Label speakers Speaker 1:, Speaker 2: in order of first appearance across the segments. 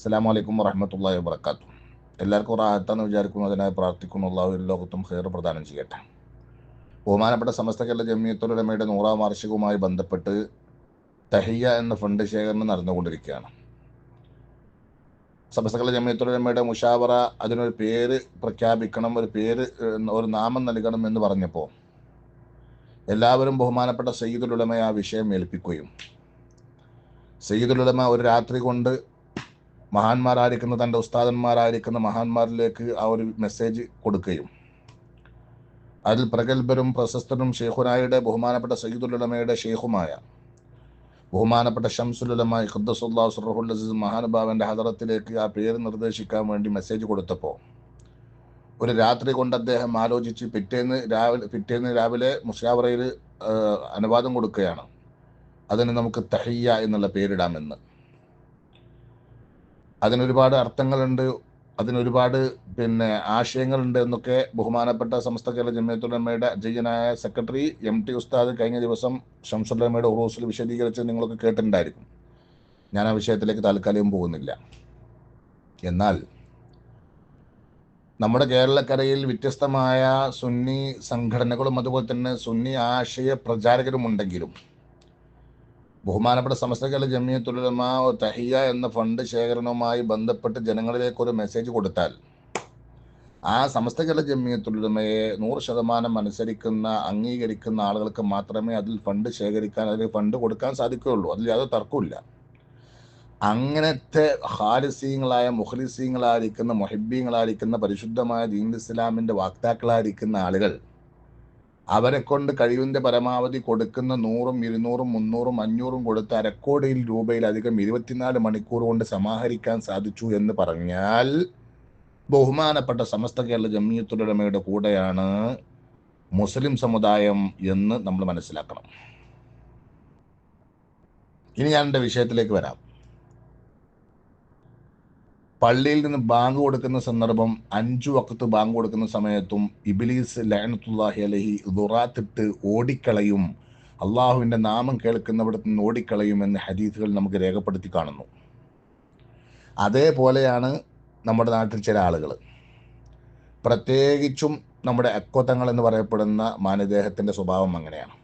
Speaker 1: അസ്സാം വലൈക്കും വറഹമത്തല്ലാ വാത്തു എല്ലാവർക്കും റാഹത്താന്ന് വിചാരിക്കുന്നു അതിനായി പ്രാർത്ഥിക്കുന്നു. അള്ളാഹു ലോകത്തും ഹെയർ പ്രദാനം ചെയ്യട്ടെ. ബഹുമാനപ്പെട്ട സമസ്ത കേരള ജമിയത്തുലമയുടെ നൂറാം വാർഷികവുമായി ബന്ധപ്പെട്ട് തഹിയ എന്ന ഫണ്ട് ശേഖരണം നടന്നുകൊണ്ടിരിക്കുകയാണ്. സമസ്ത കേരള ജമിയത്തുലമയുടെ മുഷാവറ അതിനൊരു പേര് പ്രഖ്യാപിക്കണം ഒരു പേര് ഒരു നാമം നൽകണം എന്ന് പറഞ്ഞപ്പോൾ എല്ലാവരും ബഹുമാനപ്പെട്ട സയ്യിദുലുലമയെ ആ വിഷയം ഏൽപ്പിക്കുകയും സയ്യിദുലുലമ ഒരു രാത്രി കൊണ്ട് മഹാന്മാരായിരിക്കുന്ന തന്റെ ഉസ്താദന്മാരായിരിക്കുന്ന മഹാന്മാരിലേക്ക് ആ ഒരു മെസ്സേജ് കൊടുക്കുകയും. അതിൽ പ്രഗത്ഭരും പ്രശസ്തനും ഷെയ്ഖുനായുടെ ബഹുമാനപ്പെട്ട സയ്യിദുലമയുടെ ഷെയ്ഖുമായ ബഹുമാനപ്പെട്ട ഷംസുലമായി ഖുദ്ദസുല്ലാ സുറഹുൽ അസീസ് മഹാനുഭാവന്റെ ഹദറത്തിലേക്ക് ആ പേര് നിർദ്ദേശിക്കാൻ വേണ്ടി മെസ്സേജ് കൊടുത്തപ്പോൾ ഒരു രാത്രി കൊണ്ട് അദ്ദേഹം ആലോചിച്ച് പിറ്റേന്ന് രാവിലെ പിറ്റേന്ന് രാവിലെ മുഷാവറയിൽ അനുവാദം കൊടുക്കുകയാണ്. അതിന് നമുക്ക് തഹയ്യ എന്നുള്ള പേരിടാമെന്ന്. അതിനൊരുപാട് അർത്ഥങ്ങളുണ്ട് അതിനൊരുപാട് പിന്നെ ആശയങ്ങളുണ്ട് എന്നൊക്കെ ബഹുമാനപ്പെട്ട സമസ്ത കേരള ജമിയത്തുലമയുടെ അജയ്യനായ സെക്രട്ടറി എം ടി ഉസ്താദ് കഴിഞ്ഞ ദിവസം ഷംസുല്ലമയുടെ ഉറൂസിൽ വിശദീകരിച്ച് നിങ്ങളൊക്കെ കേട്ടിട്ടുണ്ടായിരിക്കും. ഞാൻ ആ വിഷയത്തിലേക്ക് താൽക്കാലികം പോകുന്നില്ല. എന്നാൽ നമ്മുടെ കേരളക്കരയിൽ വ്യത്യസ്തമായ സുന്നി സംഘടനകളും അതുപോലെ തന്നെ സുന്നി ആശയ പ്രചാരകരും ഉണ്ടെങ്കിലും ബഹുമാനപ്പെട്ട സമസ്ത കേരള ജമിയത്തുലമ തഹിയ എന്ന ഫണ്ട് ശേഖരണവുമായി ബന്ധപ്പെട്ട് ജനങ്ങളിലേക്ക് ഒരു മെസ്സേജ് കൊടുത്താൽ ആ സമസ്ത കേരള ജമിയത്തുലമയെ നൂറ് ശതമാനം അനുസരിക്കുന്ന അംഗീകരിക്കുന്ന ആളുകൾക്ക് മാത്രമേ അതിൽ ഫണ്ട് ശേഖരിക്കാൻ അതിൽ ഫണ്ട് കൊടുക്കാൻ സാധിക്കുകയുള്ളൂ. അതിൽ യാതൊരു തർക്കമില്ല അങ്ങനത്തെ ഹാരിസീങ്ങളായ മുഖലിസീങ്ങളായിരിക്കുന്ന മൊഹിബീങ്ങളായിരിക്കുന്ന പരിശുദ്ധമായ ദീൻ ഇസ്ലാമിന്റെ വാക്താക്കളായിരിക്കുന്ന ആളുകൾ അവരെ കൊണ്ട് കഴിവിന്റെ പരമാവധി കൊടുക്കുന്ന നൂറും ഇരുന്നൂറും മുന്നൂറും അഞ്ഞൂറും കൊടുത്ത് അരക്കോടിയിൽ രൂപയിലധികം ഇരുപത്തിനാല് മണിക്കൂർ കൊണ്ട് സമാഹരിക്കാൻ സാധിച്ചു എന്ന് പറഞ്ഞാൽ ബഹുമാനപ്പെട്ട സമസ്ത കേരള ജമിയത്തുലമയുടെ കൂടെയാണ് മുസ്ലിം സമുദായം എന്ന് നമ്മൾ മനസ്സിലാക്കണം. ഇനി ഞാൻ എന്റെ വിഷയത്തിലേക്ക് വരാം. പള്ളിയിൽ നിന്ന് ബാങ്ക് കൊടുക്കുന്ന സന്ദർഭം അഞ്ചു വക്കത്ത് ബാങ്ക് കൊടുക്കുന്ന സമയത്തും ഇബിലീസ് ലയനത്തുല്ലാഹി അലഹി ദുറാത്തിട്ട് ഓടിക്കളയും. അള്ളാഹുവിന്റെ നാമം കേൾക്കുന്നവിടത്ത് നിന്ന് ഓടിക്കളയും എന്ന ഹദീസുകൾ നമുക്ക് രേഖപ്പെടുത്തി കാണുന്നു. അതേപോലെയാണ് നമ്മുടെ നാട്ടിൽ ചില ആളുകൾ പ്രത്യേകിച്ചും നമ്മുടെ അക്കോത്തങ്ങൾ എന്ന് പറയപ്പെടുന്ന മാനദേഹത്തിന്റെ സ്വഭാവം അങ്ങനെയാണ്.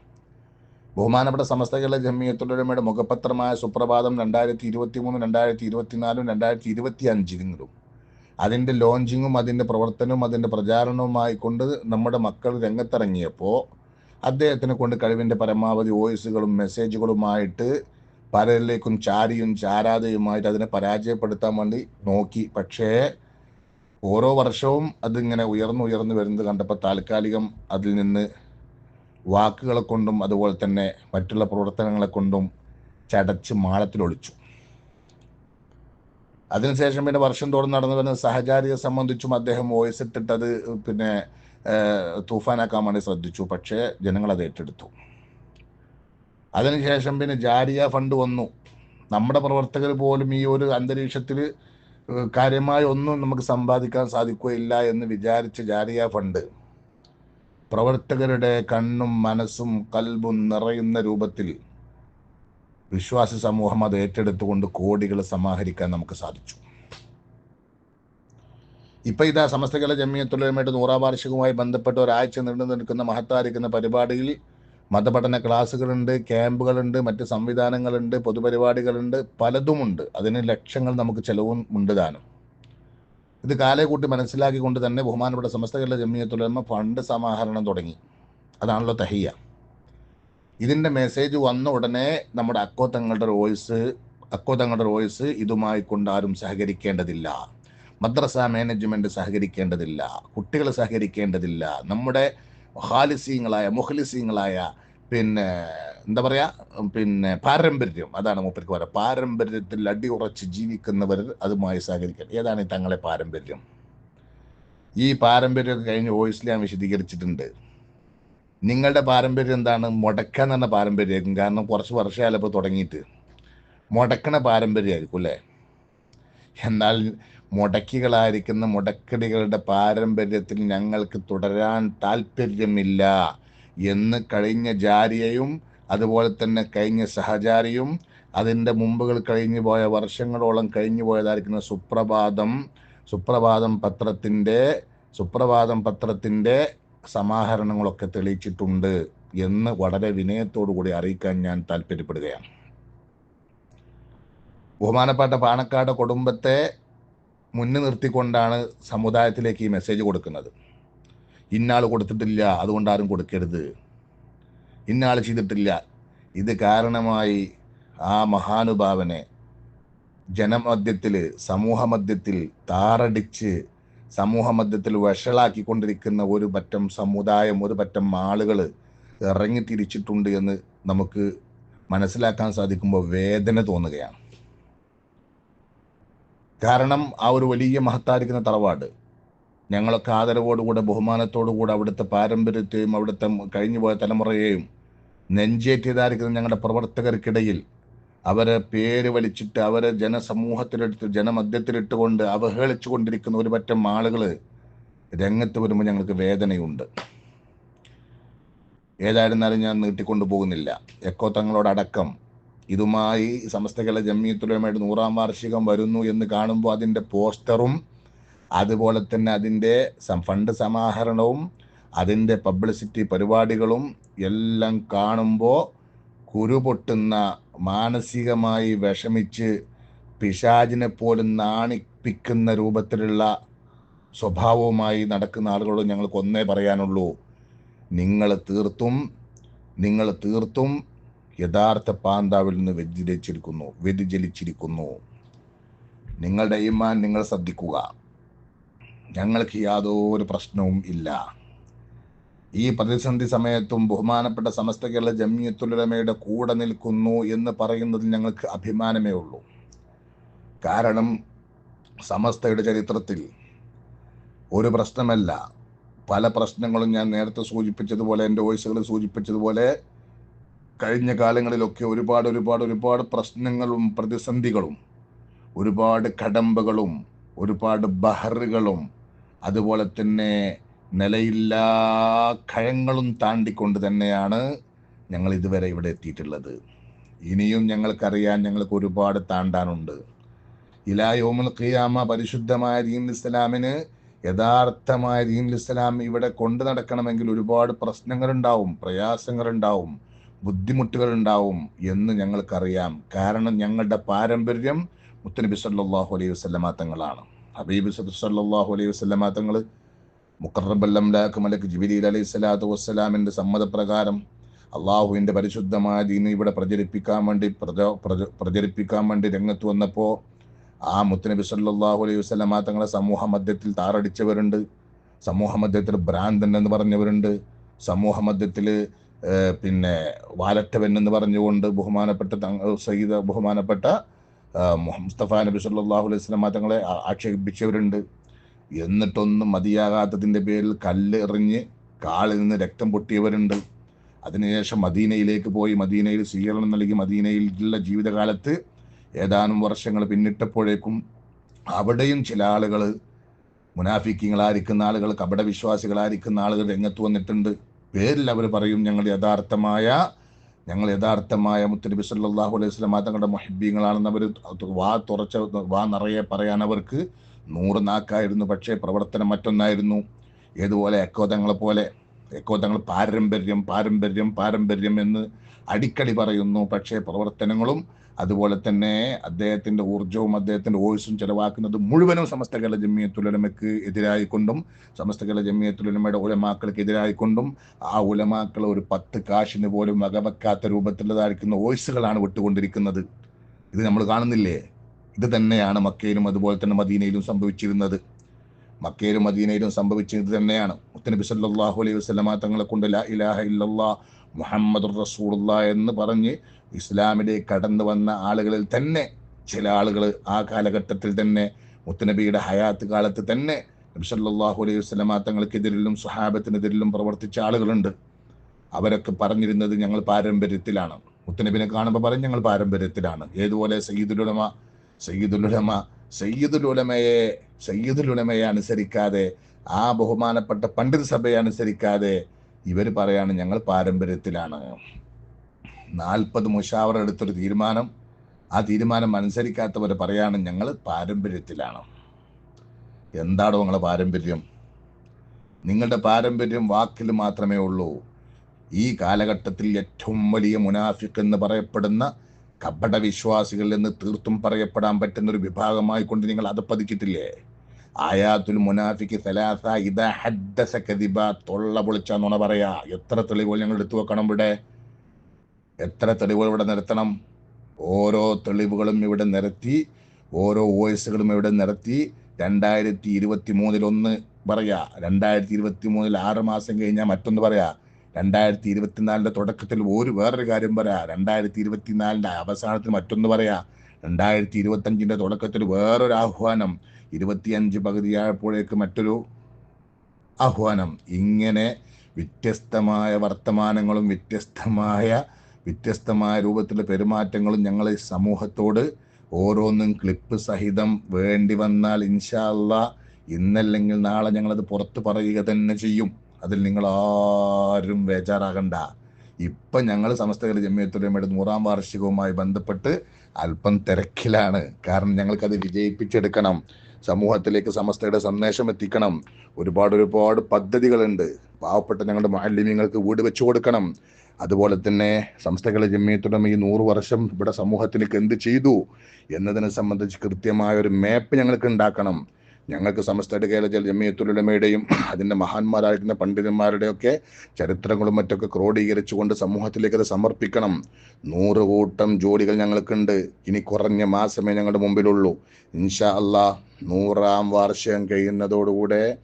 Speaker 1: ബഹുമാനപ്പെട്ട സമസ്ത കേരള ജമ്മിയത്തുടമയുടെ മുഖപത്രമായ സുപ്രഭാതം രണ്ടായിരത്തി ഇരുപത്തി മൂന്ന് രണ്ടായിരത്തി ഇരുപത്തിനാലും രണ്ടായിരത്തി ഇരുപത്തി അഞ്ചിലും അതിന്റെ ലോഞ്ചിങ്ങും അതിന്റെ പ്രവർത്തനവും അതിന്റെ പ്രചാരണവുമായി കൊണ്ട് നമ്മുടെ മക്കൾ രംഗത്തിറങ്ങിയപ്പോൾ അദ്ദേഹത്തിനെ കൊണ്ട് കഴിവിന്റെ പരമാവധി വോയിസുകളും മെസ്സേജുകളുമായിട്ട് പലരിലേക്കും ചാരിയും ചാരാതെയുമായിട്ട് അതിനെ പരാജയപ്പെടുത്താൻ വേണ്ടി നോക്കി. പക്ഷേ ഓരോ വർഷവും അതിങ്ങനെ ഉയർന്നു ഉയർന്നു വരുന്നത് കണ്ടപ്പോൾ താൽക്കാലികം അതിൽ നിന്ന് വാക്കുകളെ കൊണ്ടും അതുപോലെ തന്നെ മറ്റുള്ള പ്രവർത്തനങ്ങളെ കൊണ്ടും ചടച്ച് മാളത്തിലൊളിച്ചു. അതിനുശേഷം പിന്നെ വർഷം തോറും നടന്നു വരുന്ന സഹചാരിയെ സംബന്ധിച്ചും അദ്ദേഹം വോയിസ് ഇട്ടിട്ടത് പിന്നെ തൂഫാനാക്കാൻ വേണ്ടി ശ്രദ്ധിച്ചു. പക്ഷേ ജനങ്ങൾ അത് ഏറ്റെടുത്തു. അതിനുശേഷം പിന്നെ ജാരിയ ഫണ്ട് വന്നു. നമ്മുടെ പ്രവർത്തകർ പോലും ഈ ഒരു അന്തരീക്ഷത്തിൽ കാര്യമായ ഒന്നും നമുക്ക് സമ്പാദിക്കാൻ സാധിക്കുകയില്ല എന്ന് വിചാരിച്ച് ജാരിയ ഫണ്ട് പ്രവർത്തകരുടെ കണ്ണും മനസ്സും കൽബും നിറയുന്ന രൂപത്തിൽ വിശ്വാസ സമൂഹം അത് ഏറ്റെടുത്തുകൊണ്ട് കോടികൾ സമാഹരിക്കാൻ നമുക്ക് സാധിച്ചു. ഇപ്പൊ ഇതാ സമസ്ത കേരള ജമിയത്തുലമയുടെ നൂറാം വാർഷികവുമായി ബന്ധപ്പെട്ട് ഒരാഴ്ച നീണ്ടു നിൽക്കുന്ന മഹത്തായിരിക്കുന്ന പരിപാടിയിൽ മതപഠന ക്ലാസ്സുകളുണ്ട് ക്യാമ്പുകളുണ്ട് മറ്റ് സംവിധാനങ്ങളുണ്ട് പൊതുപരിപാടികളുണ്ട് പലതുമുണ്ട്. അതിന് ലക്ഷങ്ങൾ നമുക്ക് ചെലവും ഉണ്ട് താനും ഇത് കാലെ കൂട്ടി മനസ്സിലാക്കിക്കൊണ്ട് തന്നെ ബഹുമാനപ്പെട്ട സമസ്ത കേരള ജമിയത്തുലമ ഫണ്ട് സമാഹരണം തുടങ്ങി. അതാണല്ലോ തഹിയ ഇതിന്റെ മെസ്സേജ് വന്ന ഉടനെ നമ്മുടെ അക്കോ തങ്ങളുടെ വോയിസ് അക്കോ തങ്ങളുടെ വോയിസ് ഇതുമായി കൊണ്ട് ആരും സഹകരിക്കേണ്ടതില്ല. മദ്രസ മാനേജ്മെന്റ് സഹകരിക്കേണ്ടതില്ല. കുട്ടികൾ സഹകരിക്കേണ്ടതില്ല. നമ്മുടെ ഹാലിസീങ്ങളായ മുഖലിസീങ്ങളായ പിന്നെ എന്താ പറയാ പിന്നെ പാരമ്പര്യം അതാണ് മൂപ്പർക്ക് പറയുക പാരമ്പര്യത്തിൽ അടി അടിയുറച്ച് ജീവിക്കുന്നവർ അതുമായി സഹകരിക്കാൻ ഏതാണ് തങ്ങളെ പാരമ്പര്യം? ഈ പാരമ്പര്യം കഴിഞ്ഞ വോയിസിൽ ഞാൻ വിശദീകരിച്ചിട്ടുണ്ട്. നിങ്ങളുടെ പാരമ്പര്യം എന്താണ്? മുടക്കാൻ പറഞ്ഞ പാരമ്പര്യമായിരിക്കും. കാരണം കുറച്ച് വർഷമായാലും ഇപ്പോൾ തുടങ്ങിയിട്ട്. മുടക്കണ പാരമ്പര്യമായിരിക്കും അല്ലേ? എന്നാൽ മുടക്കികളായിരിക്കുന്ന മുടക്കടികളുടെ പാരമ്പര്യത്തിൽ ഞങ്ങൾക്ക് തുടരാൻ താല്പര്യമില്ല എന്ന് കഴിഞ്ഞ ജാരിയയും അതുപോലെ തന്നെ കഴിഞ്ഞ സഹചാരിയും അതിന്റെ മുമ്പുകൾ കഴിഞ്ഞു പോയ വർഷങ്ങളോളം കഴിഞ്ഞു പോയതായിരിക്കുന്ന സുപ്രഭാതം സുപ്രഭാതം പത്രത്തിന്റെ സുപ്രഭാതം പത്രത്തിന്റെ സമാഹരണങ്ങളൊക്കെ തെളിയിച്ചിട്ടുണ്ട് എന്ന് വളരെ വിനയത്തോടു കൂടി അറിയിക്കാൻ ഞാൻ താല്പര്യപ്പെടുകയാണ്. ബഹുമാനപ്പെട്ട പാണക്കാട് കുടുംബത്തെ മുന്നിൽ നിർത്തിക്കൊണ്ടാണ് സമുദായത്തിലേക്ക് ഈ മെസ്സേജ് കൊടുക്കുന്നത്. ഇന്നാൾ കൊടുത്തിട്ടില്ല അതുകൊണ്ട് ആരും കൊടുക്കരുത്. ഇന്നാൾ ചെയ്തിട്ടില്ല. ഇത് കാരണമായി ആ മഹാനുഭാവനെ ജനമധ്യത്തിൽ സമൂഹമധ്യത്തിൽ താറടിച്ച് സമൂഹമധ്യത്തിൽ വഷളാക്കിക്കൊണ്ടിരിക്കുന്ന ഒരു പറ്റം സമുദായം ഒരു പറ്റം ആളുകൾ ഇറങ്ങി തിരിച്ചിട്ടുണ്ട് എന്ന് നമുക്ക് മനസ്സിലാക്കാൻ സാധിക്കുമ്പോൾ വേദന തോന്നുകയാണ്. കാരണം ആ ഒരു വലിയ മഹത്തായിരിക്കുന്ന തറവാട് ഞങ്ങളൊക്കെ ആദരവോടുകൂടെ ബഹുമാനത്തോടുകൂടെ അവിടുത്തെ പാരമ്പര്യത്തെയും അവിടുത്തെ കഴിഞ്ഞുപോയ തലമുറയെയും നെഞ്ചേറ്റിയതായിരിക്കുന്ന ഞങ്ങളുടെ പ്രവർത്തകർക്കിടയിൽ അവരെ പേര് വലിച്ചിട്ട് അവരെ ജനസമൂഹത്തിലെടുത്ത് ജനമധ്യത്തിലിട്ടുകൊണ്ട് അവഹേളിച്ചു കൊണ്ടിരിക്കുന്ന ഒരു പറ്റം ആളുകൾ രംഗത്ത് വരുമ്പോൾ ഞങ്ങൾക്ക് വേദനയുണ്ട്. ഏതായിരുന്നാലും ഞാൻ നീട്ടിക്കൊണ്ടു പോകുന്നില്ല. എക്കോ തങ്ങളോടക്കം ഇതുമായി സമസ്ത കേരള ജമ്മിയത്തുലമയുടെ നൂറാം വാർഷികം വരുന്നു എന്ന് കാണുമ്പോൾ അതിന്റെ പോസ്റ്ററും അതുപോലെ തന്നെ അതിന്റെ ഫണ്ട് സമാഹരണവും അതിന്റെ പബ്ലിസിറ്റി പരിപാടികളും എല്ലാം കാണുമ്പോൾ കുരുപൊട്ടുന്ന മാനസികമായി വിഷമിച്ച് പിശാചിനെ പോലും നാണിപ്പിക്കുന്ന രൂപത്തിലുള്ള സ്വഭാവവുമായി നടക്കുന്ന ആളുകളോട് ഞങ്ങൾക്ക് ഒന്നേ പറയാനുള്ളൂ. നിങ്ങൾ തീർത്തും നിങ്ങൾ തീർത്തും യഥാർത്ഥ പാന്താവിൽ നിന്ന് വ്യതിചലിച്ചിരിക്കുന്നു വ്യതിചലിച്ചിരിക്കുന്നു. നിങ്ങളുടെ ഈമാൻ നിങ്ങൾ ശ്രദ്ധിക്കുക. ഞങ്ങൾക്ക് യാതൊരു പ്രശ്നവും ഇല്ല. ഈ പ്രതിസന്ധി സമയത്തും ബഹുമാനപ്പെട്ട സമസ്ത കേരള ജമിയത്തുലമയുടെ കൂടെ നിൽക്കുന്നു എന്ന് പറയുന്നതിൽ ഞങ്ങൾക്ക് അഭിമാനമേ ഉള്ളൂ. കാരണം സമസ്തയുടെ ചരിത്രത്തിൽ ഒരു പ്രശ്നമല്ല. പല പ്രശ്നങ്ങളും ഞാൻ നേരത്തെ സൂചിപ്പിച്ചതുപോലെ എന്റെ വോയിസുകളിൽ സൂചിപ്പിച്ചതുപോലെ കഴിഞ്ഞ കാലങ്ങളിലൊക്കെ ഒരുപാട് ഒരുപാട് ഒരുപാട് പ്രശ്നങ്ങളും പ്രതിസന്ധികളും ഒരുപാട് കടമ്പകളും ഒരുപാട് ബഹറുകളും അതുപോലെ തന്നെ നിലയില്ലാ കഴങ്ങളും താണ്ടിക്കൊണ്ട് തന്നെയാണ് ഞങ്ങൾ ഇതുവരെ ഇവിടെ എത്തിയിട്ടുള്ളത്. ഇനിയും ഞങ്ങൾക്കറിയാൻ ഞങ്ങൾക്ക് ഒരുപാട് താണ്ടാനുണ്ട്. ഇലാ ഇലായോമുൽ ഖിയാമ പരിശുദ്ധമായ ദീൻ ഇസ്ലാമിന് യഥാർത്ഥമായ ദീൻ ഇസ്ലാം ഇവിടെ കൊണ്ടു നടക്കണമെങ്കിൽ ഒരുപാട് പ്രശ്നങ്ങളുണ്ടാവും പ്രയാസങ്ങളുണ്ടാവും ബുദ്ധിമുട്ടുകൾ ഉണ്ടാവും എന്ന് ഞങ്ങൾക്കറിയാം. കാരണം ഞങ്ങളുടെ പാരമ്പര്യം മുത്തനബി സല്ലാഹു അലൈഹി വസ്ലമാ തങ്ങളാണ്. ഹബീബ് സല്ലാഹു അലൈഹി വസ്ലമാ തങ്ങൾ മുക്കറബല്ലംലാക്ക് മലക്ക് ജിബിലി അലൈഹി സ്വലാത്തു വസ്സലാമിന്റെ സമ്മതപ്രകാരം അള്ളാഹുവിന്റെ പരിശുദ്ധമായ ദീനി ഇവിടെ പ്രചരിപ്പിക്കാൻ വേണ്ടി പ്രചരിപ്പിക്കാൻ വേണ്ടി രംഗത്ത് വന്നപ്പോൾ ആ മുത്തനബി സല്ലാഹു അലൈഹി വസ്ലമ തങ്ങളെ സമൂഹ മധ്യത്തിൽ താറടിച്ചവരുണ്ട്. സമൂഹ മധ്യത്തിൽ ഭ്രാന്തൻ എന്ന് പറഞ്ഞവരുണ്ട്. സമൂഹ മധ്യത്തിൽ പിന്നെ വാലറ്റവൻ എന്ന് പറഞ്ഞുകൊണ്ട് ബഹുമാനപ്പെട്ട തങ്ങൾ സയ്യിദ് ബഹുമാനപ്പെട്ട മുസ്തഫ നബി സല്ലാഹു അലൈഹി സ്വലമ തങ്ങളെ ആക്ഷേപിച്ചവരുണ്ട് എന്നിട്ടൊന്നും മതിയാകാത്തതിന്റെ പേരിൽ കല്ല് കാളിൽ നിന്ന് രക്തം പൊട്ടിയവരുണ്ട്. അതിനുശേഷം മദീനയിലേക്ക് പോയി മദീനയിൽ സ്വീകരണം നൽകി മദീനയിലുള്ള ജീവിതകാലത്ത് ഏതാനും വർഷങ്ങൾ പിന്നിട്ടപ്പോഴേക്കും അവിടെയും ചില ആളുകൾ മുനാഫിക്കിങ്ങളായിരിക്കുന്ന ആളുകൾ കപട വിശ്വാസികളായിരിക്കുന്ന ആളുകൾ രംഗത്ത് വന്നിട്ടുണ്ട്. പേരിൽ അവർ പറയും ഞങ്ങൾ യഥാർത്ഥമായ ഞങ്ങൾ യഥാർത്ഥമായ മുത്തനബി സല്ലാഹു അലൈഹി സ്വലം തങ്ങളുടെ മൊഹിബീങ്ങളാണെന്ന് അവർ വാ തുറച്ച വാ നിറയെ പറയാൻ അവർക്ക് നൂറ് നാക്കായിരുന്നു പക്ഷേ പ്രവർത്തനം മറ്റൊന്നായിരുന്നു. ഏതുപോലെ എക്കോതങ്ങളെ പോലെ എക്കോതങ്ങൾ പാരമ്പര്യം പാരമ്പര്യം പാരമ്പര്യം എന്ന് അടിക്കടി പറയുന്നു. പക്ഷേ പ്രവർത്തനങ്ങളും അതുപോലെ തന്നെ അദ്ദേഹത്തിന്റെ ഊർജവും അദ്ദേഹത്തിന്റെ വോയിസും ചെലവാക്കുന്നത് മുഴുവനും സമസ്ത കേരള ജമ്മിയത്തുലമയ്ക്ക് എതിരായിക്കൊണ്ടും സമസ്ത കേരള ജമ്മിയത്തുലമയുടെ ഉലമാക്കൾക്ക് എതിരായിക്കൊണ്ടും ആ ഉലമാക്കൾ ഒരു പത്ത് കാശിന് പോലും വകവെക്കാത്ത രൂപത്തിലുള്ളതായിരിക്കുന്ന വോയിസുകളാണ് വിട്ടുകൊണ്ടിരിക്കുന്നത്. ഇത് നമ്മൾ കാണുന്നില്ലേ? ഇത് തന്നെയാണ് മക്കയിലും അതുപോലെ തന്നെ മദീനയിലും സംഭവിച്ചിരുന്നത്. മക്കയിലും മദീനയിലും സംഭവിച്ചത് തന്നെയാണ്. മുത്തനബി സല്ലാഹു അലൈഹി വസല്ലമ തങ്ങളെ കൊണ്ട് ലാ ഇലാഹ ഇല്ലല്ലാ മുഹമ്മദ് റസൂലുള്ള എന്ന് പറഞ്ഞ് ഇസ്ലാമിലേക്ക് കടന്നു വന്ന ആളുകളിൽ തന്നെ ചില ആളുകൾ ആ കാലഘട്ടത്തിൽ തന്നെ മുത്തനബിയുടെ ഹയാത്ത് കാലത്ത് തന്നെ നബി സല്ലല്ലാഹു അലൈഹി വസല്ലമ തങ്ങൾക്കെതിരിലും സുഹാബത്തിനെതിരിലും പ്രവർത്തിച്ച ആളുകളുണ്ട്. അവരൊക്കെ പറഞ്ഞിരുന്നത് ഞങ്ങൾ പാരമ്പര്യത്തിലാണ്. മുത്തനബിനെ കാണുമ്പോൾ പറഞ്ഞ് ഞങ്ങൾ പാരമ്പര്യത്തിലാണ്. ഏതുപോലെ സയ്യിദുലുലമ സയ്യിദുലുലമ സയ്യിദുലുലമയെ സയ്യിദുലുലമയെ അനുസരിക്കാതെ ആ ബഹുമാനപ്പെട്ട പണ്ഡിത സഭയെ അനുസരിക്കാതെ ഇവർ പറയാണ് ഞങ്ങൾ പാരമ്പര്യത്തിലാണ്. നാൽപ്പത് മുഷാവർ എടുത്തൊരു തീരുമാനം ആ തീരുമാനം അനുസരിക്കാത്തവർ പറയാണ് ഞങ്ങൾ പാരമ്പര്യത്തിലാണ്. എന്താണോ നിങ്ങളെ പാരമ്പര്യം? നിങ്ങളുടെ പാരമ്പര്യം വാക്കിൽ മാത്രമേ ഉള്ളൂ. ഈ കാലഘട്ടത്തിൽ ഏറ്റവും വലിയ മുനാഫിക് എന്ന് പറയപ്പെടുന്ന കപട വിശ്വാസികളിൽ നിന്ന് തീർത്തും പറയപ്പെടാൻ പറ്റുന്ന ഒരു വിഭാഗമായി കൊണ്ട് നിങ്ങൾ അത് പതിച്ചിട്ടില്ലേ ആയാത്തുൽ മുനാഫിക്ക് സലാസ ഇത ഹദ്ദസ കദിബ തൊള്ള പൊളിച്ച നുണ പറയാ. എത്ര തെളിവുകൾ ഞങ്ങൾ എടുത്തു വെക്കണം ഇവിടെ? എത്ര തെളിവുകൾ ഇവിടെ നിരത്തണം? ഓരോ തെളിവുകളും ഇവിടെ നിരത്തി ഓരോ വോയിസുകളും ഇവിടെ നിരത്തി രണ്ടായിരത്തി ഇരുപത്തി മൂന്നിൽ ഒന്ന് പറയാ. രണ്ടായിരത്തി ഇരുപത്തി മൂന്നിൽ ആറ് മാസം കഴിഞ്ഞാൽ മറ്റൊന്ന് പറയാ. രണ്ടായിരത്തി ഇരുപത്തിനാലിന്റെ തുടക്കത്തിൽ ഒരു വേറൊരു കാര്യം പറയാ. രണ്ടായിരത്തി ഇരുപത്തിനാലിന്റെ അവസാനത്തിൽ മറ്റൊന്ന് പറയാ. രണ്ടായിരത്തി ഇരുപത്തി അഞ്ചിന്റെ തുടക്കത്തിൽ വേറൊരു ആഹ്വാനം. ഇരുപത്തിയഞ്ച് പകുതിയായപ്പോഴേക്ക് മറ്റൊരു ആഹ്വാനം. ഇങ്ങനെ വ്യത്യസ്തമായ വർത്തമാനങ്ങളും വ്യത്യസ്തമായ വ്യത്യസ്തമായ രൂപത്തിലുള്ള പെരുമാറ്റങ്ങളും ഞങ്ങൾ സമൂഹത്തോട് ഓരോന്നും ക്ലിപ്പ് സഹിതം വേണ്ടി വന്നാൽ ഇൻഷാല്ല ഇന്നല്ലെങ്കിൽ നാളെ ഞങ്ങളത് പുറത്ത് പറയുക തന്നെ ചെയ്യും. അതിൽ നിങ്ങൾ ആരും ബേജാറാകണ്ട. ഇപ്പൊ ഞങ്ങൾ സമസ്തകല ജമ്മിയത്തുലമയുടെ നൂറാം വാർഷികവുമായി ബന്ധപ്പെട്ട് അല്പം തിരക്കിലാണ്. കാരണം ഞങ്ങൾക്കത് വിജയിപ്പിച്ചെടുക്കണം. സമൂഹത്തിലേക്ക് സമസ്തയുടെ സന്ദേശം എത്തിക്കണം. ഒരുപാട് ഒരുപാട് പദ്ധതികളുണ്ട്. പാവപ്പെട്ട ഞങ്ങളുടെ മാലിന്യങ്ങൾക്ക് വീട് വെച്ചു കൊടുക്കണം. അതുപോലെ തന്നെ സംസ്ഥകളെ ജമ്മിയത്തുടമ ഈ നൂറ് വർഷം ഇവിടെ സമൂഹത്തിലേക്ക് എന്ത് ചെയ്തു എന്നതിനെ സംബന്ധിച്ച് കൃത്യമായ ഒരു മാപ്പ് ഞങ്ങൾക്ക് ഉണ്ടാക്കണം. ഞങ്ങൾക്ക് സമസ്തയുടെ കേരള ജമ്മിയത്തുലമയുടെയും അതിന്റെ മഹാന്മാരായിട്ടുള്ള പണ്ഡിതന്മാരുടെയൊക്കെ ചരിത്രങ്ങളും മറ്റൊക്കെ ക്രോഡീകരിച്ചുകൊണ്ട് സമൂഹത്തിലേക്ക് അത് സമർപ്പിക്കണം. നൂറ് കൂട്ടം ജോലികൾ ഞങ്ങൾക്കുണ്ട്. ഇനി കുറഞ്ഞ മാസമേ ഞങ്ങളുടെ മുമ്പിലുള്ളൂ. ഇൻഷാ അല്ലാ നൂറാം വാർഷികം കഴിയുന്നതോടുകൂടെ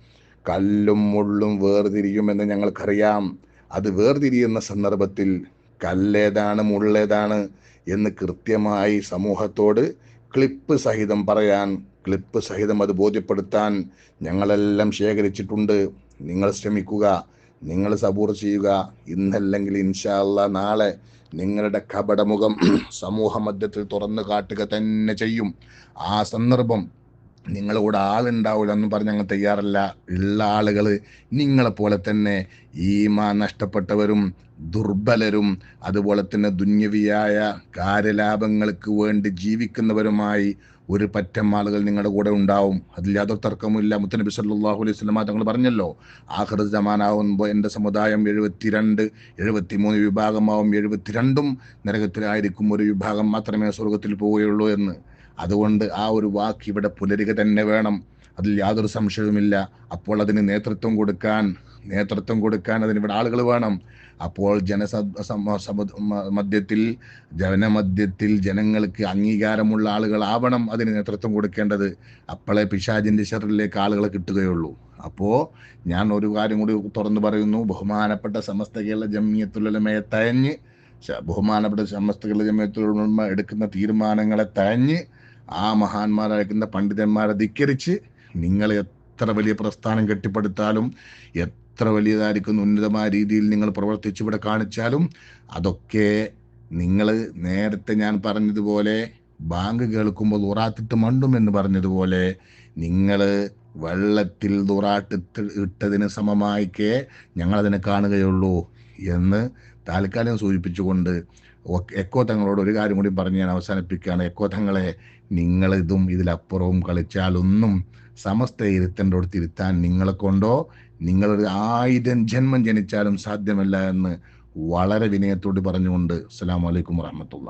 Speaker 1: കല്ലും മുള്ളും വേർതിരിയുമെന്ന് ഞങ്ങൾക്കറിയാം. അത് വേർതിരിയുന്ന സന്ദർഭത്തിൽ കല്ലേതാണ് മുള്ളേതാണ് എന്ന് കൃത്യമായി സമൂഹത്തോട് ക്ലിപ്പ് സഹിതം പറയാൻ ക്ലിപ്പ് സഹിതം അത് ബോധ്യപ്പെടുത്താൻ ഞങ്ങളെല്ലാം ശേഖരിച്ചിട്ടുണ്ട്. നിങ്ങൾ ശ്രമിക്കുക. നിങ്ങൾ സബൂർ ചെയ്യുക. ഇന്നല്ലെങ്കിൽ ഇൻഷാല്ല നാളെ നിങ്ങളുടെ കപടമുഖം സമൂഹ മധ്യത്തിൽ തുറന്നു കാട്ടുക തന്നെ ചെയ്യും. ആ സന്ദർഭം നിങ്ങളോട് ആളുണ്ടാവില്ല എന്ന് പറഞ്ഞ് ഞങ്ങൾ തയ്യാറല്ല. ഉള്ള ആളുകൾ നിങ്ങളെപ്പോലെ തന്നെ ഈമാ നഷ്ടപ്പെട്ടവരും ദുർബലരും അതുപോലെ തന്നെ ദുന്യവിയായ കാര്യലാഭങ്ങൾക്ക് വേണ്ടി ജീവിക്കുന്നവരുമായി ഒരു പറ്റം ആളുകൾ നിങ്ങളുടെ കൂടെ ഉണ്ടാവും. അതിൽ യാതൊരു തർക്കമില്ല മുത്തനബി സല്ലാഹു അലൈഹി വസല്ലമ തങ്ങൾ പറഞ്ഞല്ലോ ആഖിർ ജമാനാവുമ്പോൾ എന്റെ സമുദായം എഴുപത്തിരണ്ട് എഴുപത്തിമൂന്ന് വിഭാഗമാവും. എഴുപത്തിരണ്ടും നരകത്തിലായിരിക്കും ഒരു വിഭാഗം മാത്രമേ സ്വർഗത്തിൽ പോവുകയുള്ളൂ എന്ന്. അതുകൊണ്ട് ആ ഒരു വാക്ക് ഇവിടെ പുലരുക തന്നെ വേണം. അതിൽ യാതൊരു സംശയവുമില്ല. അപ്പോൾ അതിന് നേതൃത്വം കൊടുക്കാൻ നേതൃത്വം കൊടുക്കാൻ അതിന് ഇവിടെ ആളുകൾ വേണം. അപ്പോൾ ജനസ സമ- സമ- മധ്യത്തിൽ ജനമധ്യത്തിൽ ജനങ്ങൾക്ക് അംഗീകാരമുള്ള ആളുകളാവണം അതിന് നേതൃത്വം കൊടുക്കേണ്ടത്. അപ്പോളെ പിശാജിന്റെ ഷറിലേക്ക് ആളുകളെ കിട്ടുകയുള്ളൂ. അപ്പോൾ ഞാൻ ഒരു കാര്യം കൂടി തുറന്നു പറയുന്നു. ബഹുമാനപ്പെട്ട സമസ്ത കേരള ജമ്മിയത്തുലമയെ തയഞ്ഞ് ശ- ബഹുമാനപ്പെട്ട സമസ്ത കേരള ജമ്മിയത്തുലമ എടുക്കുന്ന തീരുമാനങ്ങളെ തയഞ്ഞ് ആ മഹാന്മാരായിരിക്കുന്ന പണ്ഡിതന്മാരെ ധിക്കരിച്ച് നിങ്ങൾ എത്ര വലിയ പ്രസ്ഥാനം കെട്ടിപ്പടുത്താലും എത്ര വലിയതായിരിക്കുന്ന ഉന്നതമായ രീതിയിൽ നിങ്ങൾ പ്രവർത്തിച്ച് ഇവിടെ കാണിച്ചാലും അതൊക്കെ നിങ്ങൾ നേരത്തെ ഞാൻ പറഞ്ഞതുപോലെ ബാങ്ക് കേൾക്കുമ്പോൾ ദുറാത്തിട്ട് മണ്ടും എന്ന് പറഞ്ഞതുപോലെ നിങ്ങൾ വെള്ളത്തിൽ ദുറാട്ടിട്ട് ഇട്ടതിന് സമമായിക്കേ ഞങ്ങളതിനെ കാണുകയുള്ളൂ എന്ന് താൽക്കാലികം സൂചിപ്പിച്ചുകൊണ്ട് എക്കോ തങ്ങളോട് ഒരു കാര്യം കൂടി പറഞ്ഞ് ഞാൻ അവസാനിപ്പിക്കുകയാണ്. എക്കോ തങ്ങളെ നിങ്ങൾ ഇതും ഇതിലപ്പുറവും കളിച്ചാലൊന്നും സമസ്ത ഇരുത്തന്റെ തിരുത്താൻ നിങ്ങളെ കൊണ്ടോ നിങ്ങളൊരു ആയിരം ജന്മം ജനിച്ചാലും സാധ്യമല്ല എന്ന് വളരെ വിനയത്തോട് പറഞ്ഞുകൊണ്ട് അസ്സാം വലൈക്കും വറഹമത്തുള്ള.